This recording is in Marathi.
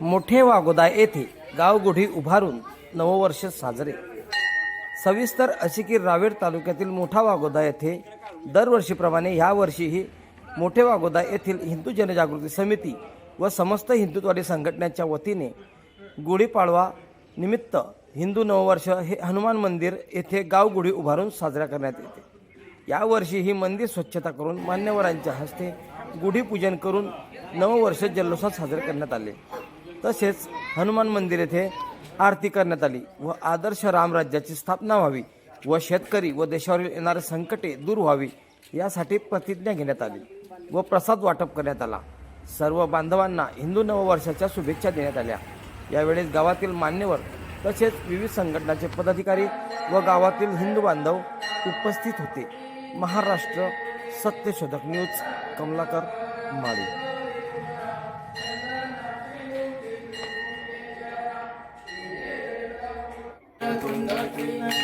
मोठे वागोदा येथे गावगुढी उभारून नववर्ष साजरे. सविस्तर असे की रावेर तालुक्यातील मोठा वागोदा येथे दरवर्षीप्रमाणे यावर्षीही मोठे वागोदा येथील हिंदू जनजागृती समिती व समस्त हिंदुत्वादी संघटनेच्या वतीने गुढीपाडवा निमित्त हिंदू नववर्ष हे हनुमान मंदिर येथे गावगुढी उभारून साजरा करण्यात येते. यावर्षी ही मंदिर स्वच्छता करून मान्यवरांच्या हस्ते गुढीपूजन करून नववर्ष जल्लोषात साजरे करण्यात आले. तसेच हनुमान मंदिर येथे आरती करण्यात आली व आदर्श रामराज्याची स्थापना व्हावी व शेतकरी व देशावरील येणारे संकटे दूर व्हावी यासाठी प्रतिज्ञा घेण्यात आली व प्रसाद वाटप करण्यात आला. सर्व बांधवांना हिंदू नववर्षाच्या शुभेच्छा देण्यात आल्या. यावेळेस गावातील मान्यवर तसेच विविध संघटनाचे पदाधिकारी व गावातील हिंदू बांधव उपस्थित होते. महाराष्ट्र सत्यशोधक न्यूज कमलाकर माळी. Amen.